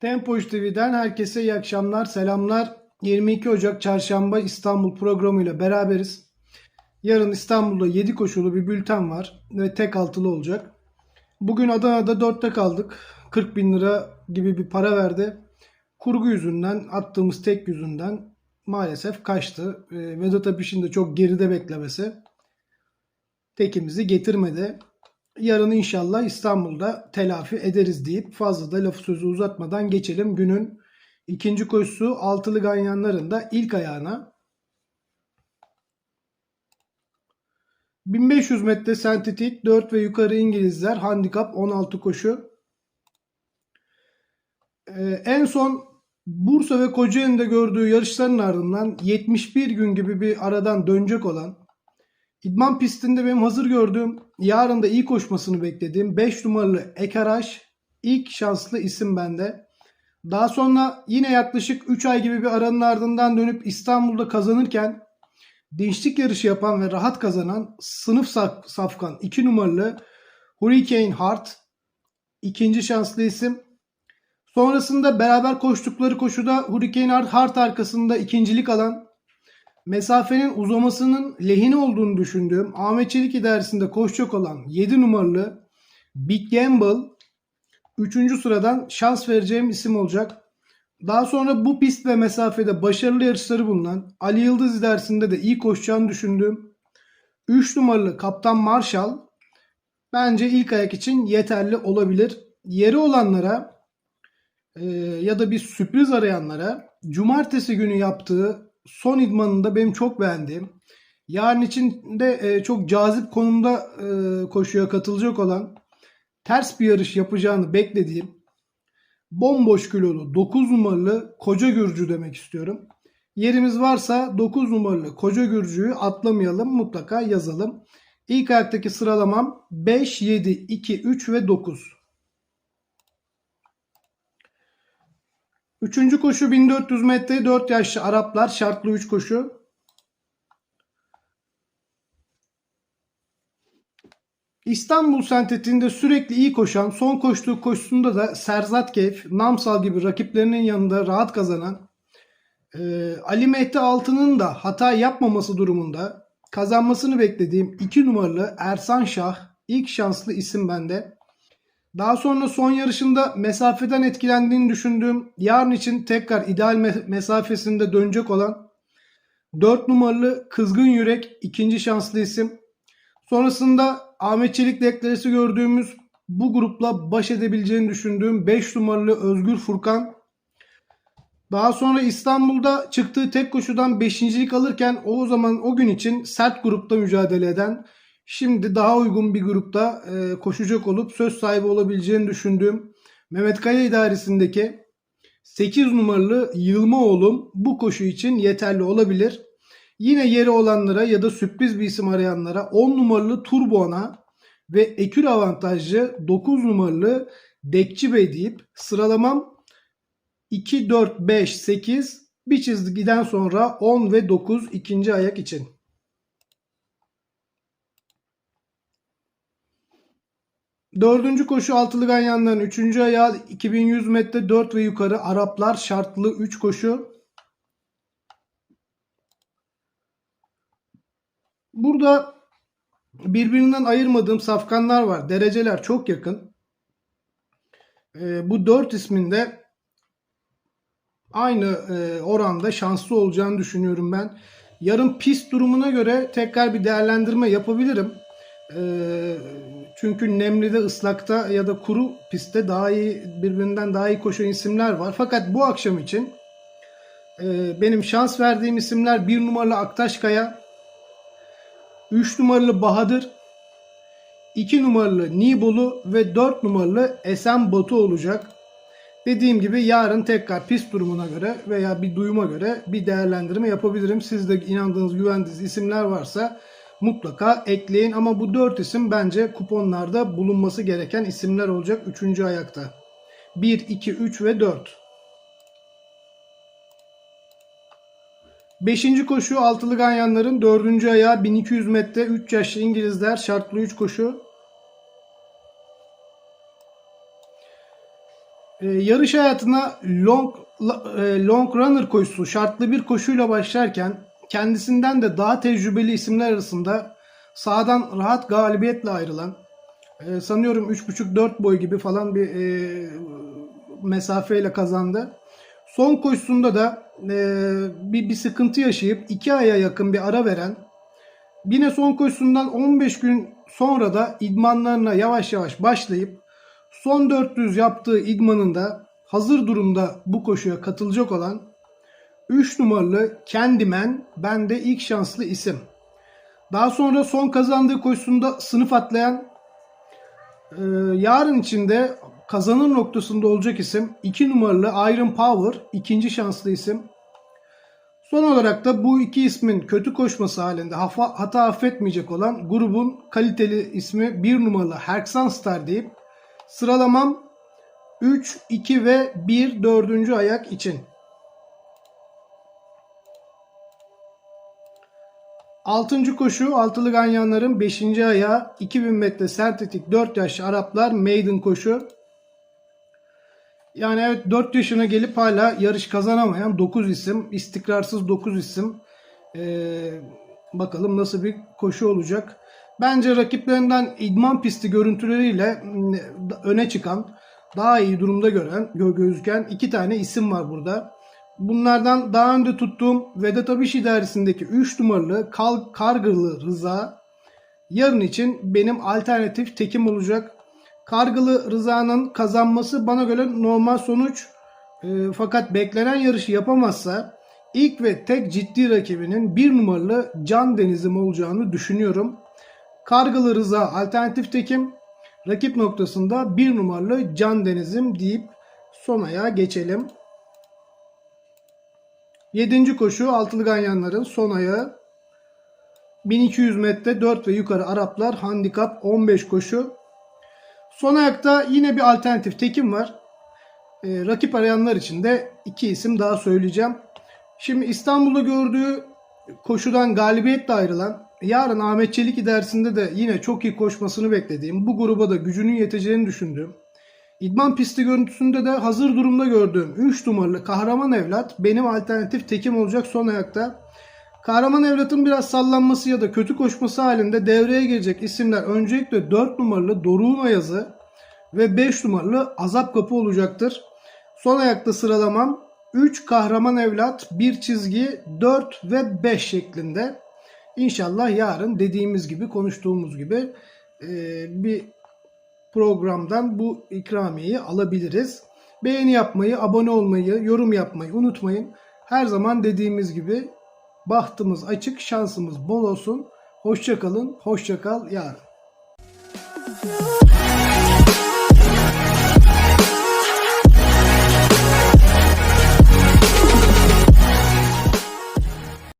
Tempo TV'den herkese iyi akşamlar, selamlar. 22 Ocak Çarşamba İstanbul programıyla beraberiz. Yarın İstanbul'da 7 koşulu bir bülten var ve tek altılı olacak. Bugün Adana'da 4'te kaldık. 40 bin lira gibi bir para verdi. Kurgu yüzünden, attığımız tek yüzünden maalesef kaçtı. Ee, Vedat Apiş'in de çok geride beklemesi tekimizi getirmedi. Yarın inşallah İstanbul'da telafi ederiz deyip fazla da lafı sözü uzatmadan geçelim günün ikinci koşusu altılı ganyanların da ilk ayağına. 1500 metre sentetik 4 ve yukarı İngilizler handikap 16 koşu. Ee, en son Bursa ve Kocaeli'nde gördüğü yarışların ardından 71 gün gibi bir aradan dönecek olan İdman pistinde benim hazır gördüğüm, yarın da iyi koşmasını beklediğim 5 numaralı Ekaraş ilk şanslı isim bende. Daha sonra yine yaklaşık 3 ay gibi bir aranın ardından dönüp İstanbul'da kazanırken dinçlik yarışı yapan ve rahat kazanan sınıf saf- safkan 2 numaralı Hurricane Heart ikinci şanslı isim. Sonrasında beraber koştukları koşuda Hurricane Heart arkasında ikincilik alan mesafenin uzamasının lehine olduğunu düşündüğüm Ahmet Çelik idaresinde koşacak olan 7 numaralı Big Gamble 3. sıradan şans vereceğim isim olacak. Daha sonra bu pist ve mesafede başarılı yarışları bulunan Ali Yıldız idaresinde de iyi koşacağını düşündüğüm 3 numaralı Kaptan Marshall bence ilk ayak için yeterli olabilir. Yeri olanlara e, ya da bir sürpriz arayanlara cumartesi günü yaptığı son idmanında benim çok beğendiğim yarın için de e, çok cazip konumda e, koşuya katılacak olan ters bir yarış yapacağını beklediğim bomboş kilolu 9 numaralı Koca Gürcü demek istiyorum. Yerimiz varsa 9 numaralı Koca Gürcü'yü atlamayalım mutlaka yazalım. İlk ayaktaki sıralamam 5, 7, 2, 3 ve 9. Üçüncü koşu 1400 metre 4 yaşlı Araplar şartlı 3 koşu. İstanbul sentetiğinde sürekli iyi koşan, son koştuğu koşusunda da Serzat Keyf, Namsal gibi rakiplerinin yanında rahat kazanan, e, Ali Mehdi Altı'nın da hata yapmaması durumunda kazanmasını beklediğim 2 numaralı Ersan Şah ilk şanslı isim bende. Daha sonra son yarışında mesafeden etkilendiğini düşündüğüm yarın için tekrar ideal me- mesafesinde dönecek olan 4 numaralı Kızgın Yürek ikinci şanslı isim. Sonrasında Ahmet Çelik'le eklerisi gördüğümüz bu grupla baş edebileceğini düşündüğüm 5 numaralı Özgür Furkan. Daha sonra İstanbul'da çıktığı tek koşudan 5.lik alırken o zaman o gün için sert grupta mücadele eden Şimdi daha uygun bir grupta e, koşacak olup söz sahibi olabileceğini düşündüğüm Mehmet Kaya idaresindeki 8 numaralı Yılmaoğlu'm bu koşu için yeterli olabilir. Yine yeri olanlara ya da sürpriz bir isim arayanlara 10 numaralı Turbo'na ve ekür avantajlı 9 numaralı Dekçi Bey deyip sıralamam 2, 4, 5, 8 bir çizgiden sonra 10 ve 9 ikinci ayak için. Dördüncü koşu altılı ganyanların üçüncü ayağı 2100 metre 4 ve yukarı Araplar şartlı 3 koşu. Burada birbirinden ayırmadığım safkanlar var. Dereceler çok yakın. Ee, bu 4 isminde aynı e, oranda şanslı olacağını düşünüyorum ben. Yarın pist durumuna göre tekrar bir değerlendirme yapabilirim. Ee, çünkü nemlide, ıslakta ya da kuru pistte daha iyi birbirinden daha iyi koşan isimler var. Fakat bu akşam için e, benim şans verdiğim isimler 1 numaralı Aktaşkaya, 3 numaralı Bahadır, 2 numaralı Nibolu ve 4 numaralı Esen Batu olacak. Dediğim gibi yarın tekrar pist durumuna göre veya bir duyuma göre bir değerlendirme yapabilirim. Siz de inandığınız, güvendiğiniz isimler varsa mutlaka ekleyin. Ama bu 4 isim bence kuponlarda bulunması gereken isimler olacak 3. ayakta. 1, 2, 3 ve 4. Beşinci koşu altılı ganyanların dördüncü ayağı 1200 metre 3 yaşlı İngilizler şartlı 3 koşu. Ee, yarış hayatına long e, long runner koşusu şartlı bir koşuyla başlarken kendisinden de daha tecrübeli isimler arasında sağdan rahat galibiyetle ayrılan e, sanıyorum 3.5-4 boy gibi falan bir e, mesafeyle kazandı. Son koşusunda da e, bir, bir sıkıntı yaşayıp 2 aya yakın bir ara veren yine son koşusundan 15 gün sonra da idmanlarına yavaş yavaş başlayıp son 400 yaptığı idmanında hazır durumda bu koşuya katılacak olan 3 numaralı Candyman bende ilk şanslı isim. Daha sonra son kazandığı koşusunda sınıf atlayan e, yarın içinde kazanır noktasında olacak isim 2 numaralı Iron Power ikinci şanslı isim. Son olarak da bu iki ismin kötü koşması halinde hafa, hata affetmeyecek olan grubun kaliteli ismi 1 numaralı Herksan Star deyip sıralamam 3, 2 ve 1 dördüncü ayak için. Altıncı koşu altılı ganyanların 5. ayağı 2000 metre sertetik 4 yaşlı Araplar maiden koşu. Yani evet 4 yaşına gelip hala yarış kazanamayan 9 isim, istikrarsız 9 isim. Ee, bakalım nasıl bir koşu olacak. Bence rakiplerinden idman pisti görüntüleriyle öne çıkan, daha iyi durumda gören, gö- gözüken iki tane isim var burada. Bunlardan daha önde tuttuğum Vedat Abiş idaresindeki 3 numaralı Kal Kargılı Rıza yarın için benim alternatif tekim olacak. Kargılı Rıza'nın kazanması bana göre normal sonuç. E, fakat beklenen yarışı yapamazsa ilk ve tek ciddi rakibinin bir numaralı Can Deniz'im olacağını düşünüyorum. Kargılı Rıza alternatif tekim. Rakip noktasında bir numaralı Can Deniz'im deyip son ayağa geçelim. 7. koşu altılı ganyanların son ayağı. 1200 metre 4 ve yukarı Araplar handikap 15 koşu. Son ayakta yine bir alternatif tekim var. Ee, rakip arayanlar için de iki isim daha söyleyeceğim. Şimdi İstanbul'da gördüğü koşudan galibiyetle ayrılan, yarın Ahmet Çelik idaresinde de yine çok iyi koşmasını beklediğim, bu gruba da gücünün yeteceğini düşündüğüm, İdman pisti görüntüsünde de hazır durumda gördüğüm 3 numaralı Kahraman Evlat benim alternatif tekim olacak son ayakta. Kahraman Evlat'ın biraz sallanması ya da kötü koşması halinde devreye girecek isimler öncelikle 4 numaralı Doruk'un Ayazı ve 5 numaralı Azap Kapı olacaktır. Son ayakta sıralamam 3 Kahraman Evlat, 1 çizgi, 4 ve 5 şeklinde. İnşallah yarın dediğimiz gibi konuştuğumuz gibi e, bir programdan bu ikramiyeyi alabiliriz. Beğeni yapmayı, abone olmayı, yorum yapmayı unutmayın. Her zaman dediğimiz gibi bahtımız açık, şansımız bol olsun. Hoşçakalın, hoşçakal yarın.